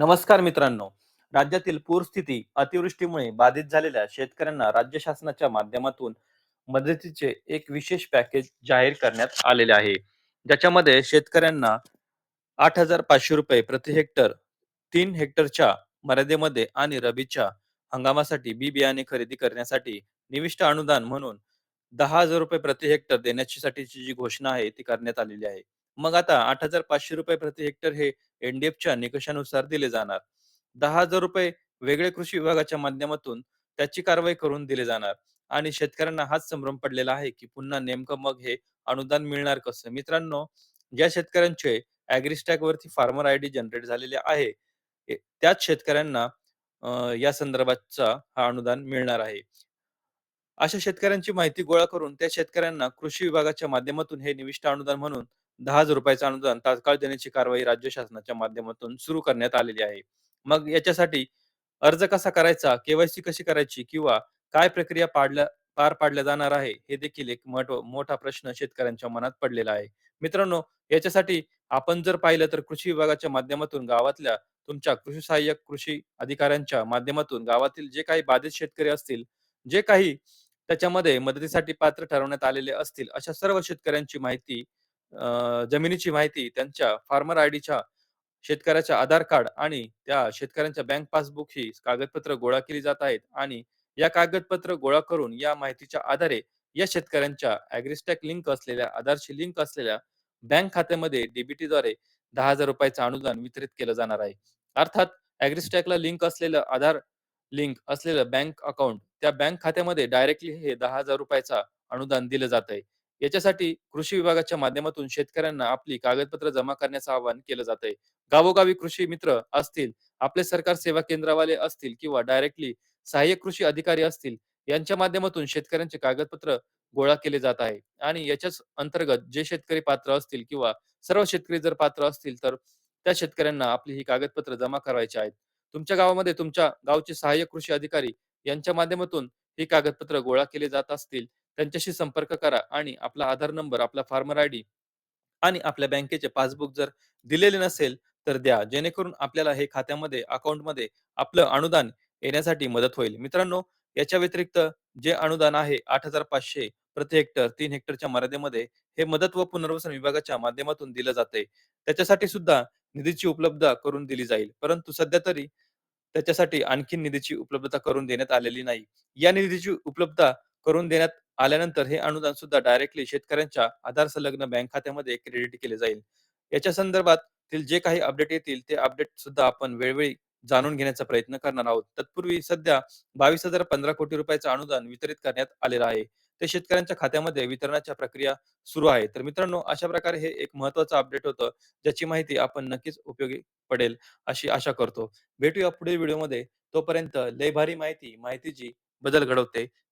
नमस्कार मित्रांनो. राज्यातील पूरस्थिती अतिवृष्टीमुळे बाधित झालेल्या शेतकऱ्यांना राज्य शासनाच्या माध्यमातून मदतीचे एक विशेष पॅकेज जाहीर करण्यात आलेले आहे. ज्याच्यामध्ये शेतकऱ्यांना आठ हजार पाचशे रुपये प्रति हेक्टर तीन हेक्टरच्या मर्यादेमध्ये आणि रबीच्या हंगामासाठी बी बियाणे खरेदी करण्यासाठी निविष्ट अनुदान म्हणून दहा हजार रुपये प्रति हेक्टर देण्याची साठीची जी घोषणा आहे ती करण्यात आलेली आहे. मग आता आठ हजार पाचशे रुपये प्रति हेक्टर हे एनडीएफच्या निकषानुसार दिले जाणार. दहा हजार रुपये वेगळे कृषी विभागाच्या माध्यमातून त्याची कारवाई करून दिले जाणार. आणि शेतकऱ्यांना हाच संभ्रम पडलेला आहे की पुन्हा नेमकं मग हे अनुदान मिळणार कसं? मित्रांनो ज्या शेतकऱ्यांचे अॅग्रिस्टॅक वरती फार्मर आय डी जनरेट झालेले आहे त्याच शेतकऱ्यांना या संदर्भातचा हा अनुदान मिळणार आहे. अशा शेतकऱ्यांची माहिती गोळा करून त्या शेतकऱ्यांना कृषी विभागाच्या माध्यमातून हे निविष्ट अनुदान म्हणून दहा हजार रुपयाचं अनुदान तात्काळ देण्याची कारवाई राज्य शासनाच्या माध्यमातून सुरू करण्यात आलेली आहे. मग याच्यासाठी अर्ज कसा करायचा केवायसी कशी करायची किंवा काय प्रक्रिया पाडल्या पार पाडल्या जाणार आहे हे देखील एक महत्त्व मोठा प्रश्न शेतकऱ्यांच्या मनात पडलेला आहे. मित्रांनो याच्यासाठी आपण जर पाहिलं तर कृषी विभागाच्या माध्यमातून गावातल्या तुमच्या कृषी सहाय्यक कृषी अधिकाऱ्यांच्या माध्यमातून गावातील जे काही बाधित शेतकरी असतील जे काही त्याच्यामध्ये मदतीसाठी पात्र ठरवण्यात आलेले असतील अशा सर्व शेतकऱ्यांची माहिती अ, जमिनीची माहिती त्यांच्या फार्मर आयडीच्या शेतकऱ्याच्या आधार कार्ड आणि त्या शेतकऱ्यांच्या बँक पासबुक ही कागदपत्र गोळा केली जात आहेत आणि या कागदपत्र गोळा करून या माहितीच्या आधारे या शेतकऱ्यांच्या अॅग्रिस्टॅक लिंक असलेल्या आधारशी लिंक असलेल्या बँक खात्यामध्ये डीबीटी द्वारे दहा हजार रुपयाचं अनुदान वितरित केलं जाणार आहे. अर्थात अॅग्रिस्टॅकला लिंक असलेलं आधार लिंक असलेलं बँक अकाउंट त्या बँक खात्यामध्ये डायरेक्टली हे दहा हजार रुपयाचा अनुदान दिलं जात आहे याच्यासाठी कृषी विभागाच्या माध्यमातून शेतकऱ्यांना आपली कागदपत्र जमा करण्याचं आवाहन केलं जात आहे गावोगावी कृषी मित्र असतील आपले सरकार सेवा केंद्रावाले असतील किंवा डायरेक्टली सहाय्यक कृषी अधिकारी असतील यांच्या माध्यमातून शेतकऱ्यांचे कागदपत्र गोळा केले जात आहे. आणि याच्याच अंतर्गत जे शेतकरी पात्र असतील किंवा सर्व शेतकरी जर पात्र असतील तर त्या शेतकऱ्यांना आपली ही कागदपत्र जमा करायची आहेत. तुमच्या गावामध्ये तुमच्या गावचे सहाय्यक कृषी अधिकारी यांच्या माध्यमातून ही कागदपत्र गोळा केले जात असतील त्यांच्याशी संपर्क करा आणि आपला आधार नंबर आपला फार्मर आय डी आणि आपल्या बँकेचे पासबुक जर दिलेले नसेल तर द्या. जेणेकरून आपल्याला हे खात्यामध्ये अकाउंटमध्ये आपलं अनुदान येण्यासाठी मदत होईल. मित्रांनो याच्या व्यतिरिक्त जे अनुदान आहे आठ हजार पाचशे प्रति हेक्टर तीन हेक्टरच्या मर्यादेमध्ये हे मदत व पुनर्वसन विभागाच्या माध्यमातून दिलं जाते. त्याच्यासाठी सुद्धा निधीची उपलब्धता करून दिली जाईल. परंतु सध्या तरी त्याच्यासाठी आणखी निधीची उपलब्धता करून देण्यात आलेली नाही. या निधीची उपलब्धता करून देण्यात आल्यानंतर हे अनुदान सुद्धा डायरेक्टली शेतकऱ्यांच्या आधार संलग्न बँक खात्यामध्ये क्रेडिट केले जाईल. याच्या संदर्भातील जे काही अपडेट येतील ते अपडेट सुद्धा आपण वेळोवेळी जाणून घेण्याचा प्रयत्न करणार आहोत. तत्पूर्वी सध्या बावीस हजार पंधरा कोटी रुपयाचं अनुदान वितरित करण्यात आलेलं आहे. ते शेतकऱ्यांच्या खात्यामध्ये वितरणाच्या प्रक्रिया सुरू आहे. तर मित्रांनो अशा प्रकारे हे एक महत्वाचं अपडेट होतं ज्याची माहिती आपण नक्कीच उपयोगी पडेल अशी आशा करतो. भेटूया पुढील व्हिडिओमध्ये तोपर्यंत लय भारी माहिती माहितीची बदल घडवते.